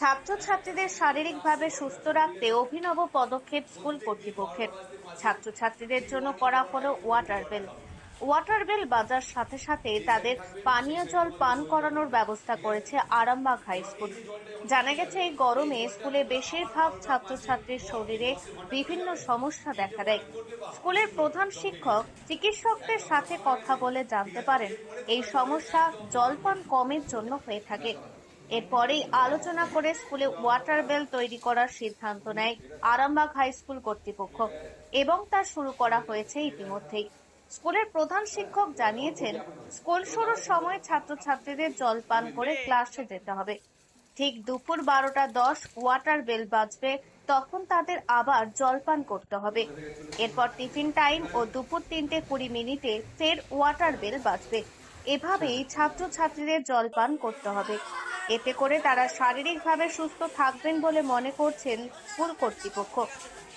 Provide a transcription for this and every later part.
ছাত্রছাত্রীদের শারীরিকভাবে সুস্থ রাখতে অভিনব পদক্ষেপ স্কুল কর্তৃপক্ষের। ছাত্রছাত্রীদের জন্য করা হলো ওয়াটার বেল। ওয়াটার বেল বাজার সাথে সাথে তাদের পানীয় জল পান করানোর ব্যবস্থা করেছে আরামবাগ হাই স্কুল। জানা গেছে, এই গরমে স্কুলে বেশিরভাগ ছাত্রছাত্রীর শরীরে বিভিন্ন সমস্যা দেখা দেয়। স্কুলের প্রধান শিক্ষক চিকিৎসকদের সাথে কথা বলে জানতে পারেন, এই সমস্যা জলপান কমের জন্য হয়ে থাকে। এরপরেই আলোচনা করে স্কুলে ওয়াটার বেল তৈরি করার সিদ্ধান্ত নেয় আরামবাগ হাই স্কুল কর্তৃপক্ষ, এবং তা শুরু করা হয়েছে ইতিমধ্যেই। স্কুলের প্রধান শিক্ষক জানিয়েছেন, স্কুল শুরুর সময় ছাত্রছাত্রীদের জল পান করে ক্লাসে যেতে হবে। ঠিক দুপুর বারোটা দশ ওয়াটার বেল বাজবে, তখন তাদের আবার জলপান করতে হবে। এরপর টিফিন টাইম ও দুপুর তিনটে কুড়ি মিনিটে ফের ওয়াটার বেল বাজবে। এভাবেই ছাত্রছাত্রীদের জলপান করতে হবে। এতে করে তারা শারীরিকভাবে সুস্থ থাকবেন বলে মনে করছেন স্কুল কর্তৃপক্ষ।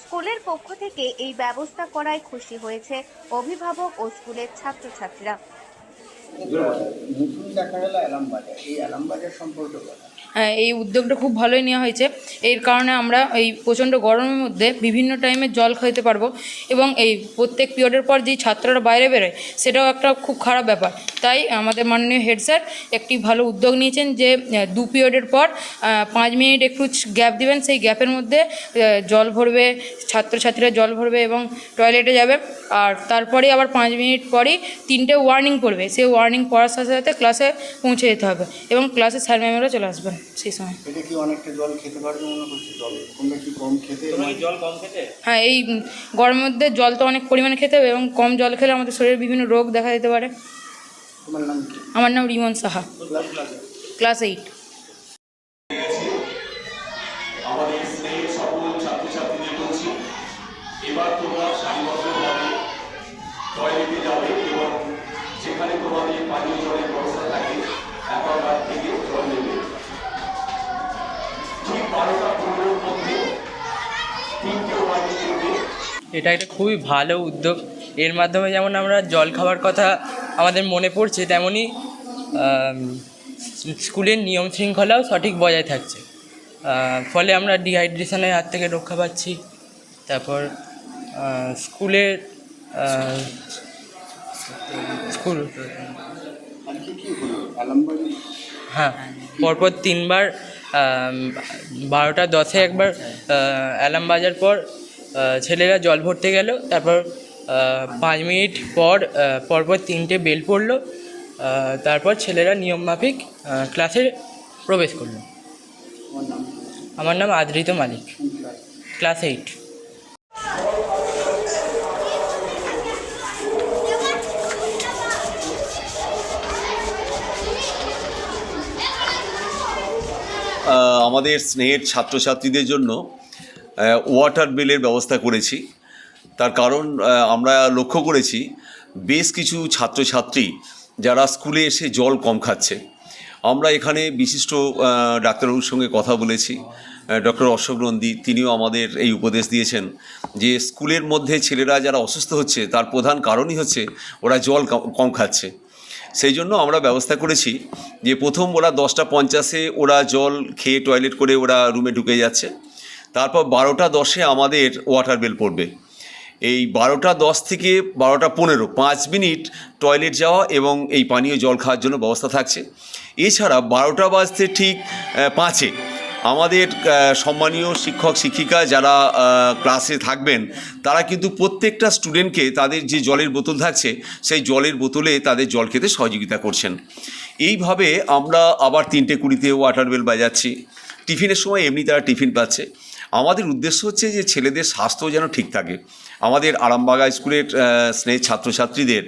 স্কুলের পক্ষ থেকে এই ব্যবস্থা করায় খুশি হয়েছে অভিভাবক ও স্কুলের ছাত্রছাত্রীরা। হ্যাঁ এই উদ্যোগটা খুব ভালোই নেওয়া হয়েছে। এর কারণে আমরা এই প্রচণ্ড গরমের মধ্যে বিভিন্ন টাইমে জল খাইতে পারব এবং এই প্রত্যেক পিরিয়ডের পর যেই ছাত্ররা বাইরে বেরোয় সেটাও একটা খুব খারাপ ব্যাপার। তাই আমাদের মাননীয় হেড স্যার একটি ভালো উদ্যোগ নিয়েছেন যে দু পিরিয়ডের পর পাঁচ মিনিট একটু গ্যাপ দিবেন সেই গ্যাপের মধ্যে জল ভরবে ছাত্রছাত্রীরা জল ভরবে এবং টয়লেটে যাবে। আর তারপরে আবার পাঁচ মিনিট পরেই তিনটে ওয়ার্নিং পড়বে সেই ওয়ার্নিং পড়ার সাথে সাথে ক্লাসে পৌঁছে যেতে হবে এবং ক্লাসে স্যার ম্যামেরা চলে আসবেন সেই সময়। এটা কি অনেকটা জল খেতে পারবে মনে করছে জল কি কম খেতে? জল কম খেতে? হ্যাঁ এই গরমের মধ্যে জল তো অনেক পরিমাণে খেতে হবে এবং কম জল খেলে আমাদের শরীরে বিভিন্ন রোগ দেখা দিতে পারে। আমার নাম রিমন সাহা। ক্লাস এইট আমাদের স্নেহের সকল ছাত্রছাত্রীদের বলছি এবার তোমরা সারিবদ্ধভাবে টয়লেটে যাবে এবং যেখানে তোমাদের পানীয় জলের ব্যবস্থা থাকে অ্যাকোয়াগার্ড থেকে জল নেবে। ঠিক বারোটা পনেরোর মধ্যে তিনটে ওয়ার্ডে এটা একটা খুবই ভালো উদ্যোগ। এর মাধ্যমে যেমন আমরা জল খাওয়ার কথা আমাদের মনে পড়ছে তেমনই স্কুলের নিয়ম শৃঙ্খলাও সঠিক বজায় থাকছে। ফলে আমরা ডিহাইড্রেশনের হাত থেকে রক্ষা পাচ্ছি। তারপর স্কুলের স্কুল হ্যাঁ পরপর তিনবার বারোটা দশে একবার অ্যালার্ম বাজার পর ছেলেরা জল ভরতে গেল, তারপর পাঁচ মিনিট পর পরপর তিনটে বেল পড়ল তারপর ছেলেরা নিয়মমাফিক আহ, ক্লাসে প্রবেশ করল? আমার নাম আদৃত মালিক। Class eight. আমাদের স্নেহের ছাত্রছাত্রীদের জন্য ওয়াটার বিলের ব্যবস্থা করেছি। তার কারণ আমরা লক্ষ্য করেছি বেশ কিছু ছাত্রছাত্রী যারা স্কুলে এসে জল কম খাচ্ছে। আমরা এখানে বিশিষ্ট ডাক্তারবাবুর সঙ্গে কথা বলেছি। ডক্টর অশোক নন্দী, তিনিও আমাদের এই উপদেশ দিয়েছেন যে স্কুলের মধ্যে ছেলেরা যারা অসুস্থ হচ্ছে, তার প্রধান কারণই হচ্ছে ওরা জল কম- খাচ্ছে। সেই জন্য আমরা ব্যবস্থা করেছি যে প্রথম ওরা দশটা পঞ্চাশে ওরা জল খেয়ে টয়লেট করে ওরা রুমে ঢুকে যাচ্ছে। তারপর বারোটা দশে আমাদের ওয়াটার বেল পড়বে। এই বারোটা দশ থেকে বারোটা পনেরো, পাঁচ মিনিট টয়লেট যাওয়া এবং এই পানীয় জল খাওয়ার জন্য ব্যবস্থা থাকছে। এছাড়া বারোটা বাজতে ঠিক পাঁচে আমাদের সম্মানীয় শিক্ষক, শিক্ষিকা যারা ক্লাসে থাকবেন, তারা কিন্তু প্রত্যেকটা স্টুডেন্টকে তাদের যে জলের বোতল থাকছে, সেই জলের বোতলে তাদের জল খেতে সহযোগিতা করছেন। এইভাবে আমরা আবার তিনটে কুড়িতে ওয়াটার বেল বাজাচ্ছি। টিফিনের সময় এমনি তারা টিফিন পাচ্ছে। আমাদের উদ্দেশ্য হচ্ছে যে ছেলেদের স্বাস্থ্য যেন ঠিক থাকে। আমাদের আরামবাগা স্কুলের স্নেহ ছাত্রছাত্রীদের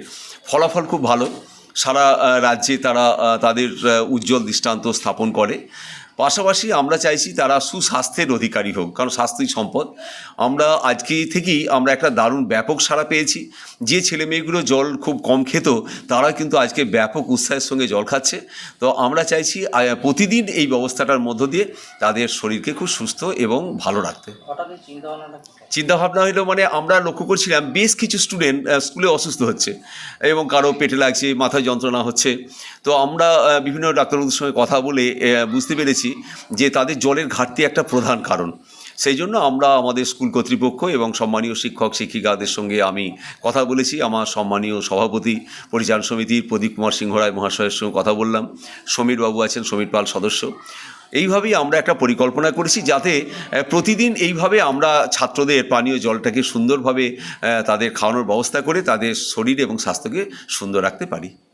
ফলাফল খুব ভালো। সারা রাজ্যে তারা তাদের উজ্জ্বল দৃষ্টান্ত স্থাপন করে। পাশাপাশি আমরা চাইছি তারা সুস্বাস্থ্যের অধিকারী হোক, কারণ স্বাস্থ্যই সম্পদ। আমরা আজকে থেকেই আমরা একটা দারুণ ব্যাপক সাড়া পেয়েছি। যে ছেলে মেয়েগুলো জল খুব কম খেত, তারা কিন্তু আজকে ব্যাপক উৎসাহের সঙ্গে জল খাচ্ছে। তো আমরা চাইছি প্রতিদিন এই ব্যবস্থাটার মধ্য দিয়ে তাদের শরীরকে খুব সুস্থ এবং ভালো রাখতে। চিন্তাভাবনা হলো মানে আমরা লক্ষ্য করছিলাম বেশ কিছু স্টুডেন্ট স্কুলে অসুস্থ হচ্ছে এবং কারও পেটে লাগছে, মাথায় যন্ত্রণা হচ্ছে। তো আমরা বিভিন্ন ডাক্তারবাবুদের সঙ্গে কথা বলে বুঝতে পেরেছি যে তাদের জলের ঘাটতি একটা প্রধান কারণ। সেই জন্য আমরা আমাদের স্কুল কর্তৃপক্ষ এবং সম্মানীয় শিক্ষক, শিক্ষিকাদের সঙ্গে আমি কথা বলেছি। আমার সম্মানীয় সভাপতি, পরিচালন সমিতির প্রদীপ কুমার সিংহ রায় মহাশয়ের সঙ্গে কথা বললাম। সমীরবাবু আছেন সমীর পাল সদস্য। এইভাবেই আমরা একটা পরিকল্পনা করেছি যাতে প্রতিদিন এইভাবে আমরা ছাত্রদের পানীয় জলটাকে সুন্দরভাবে তাদের খাওয়ানোর ব্যবস্থা করে তাদের শরীর এবং স্বাস্থ্যকে সুন্দর রাখতে পারি।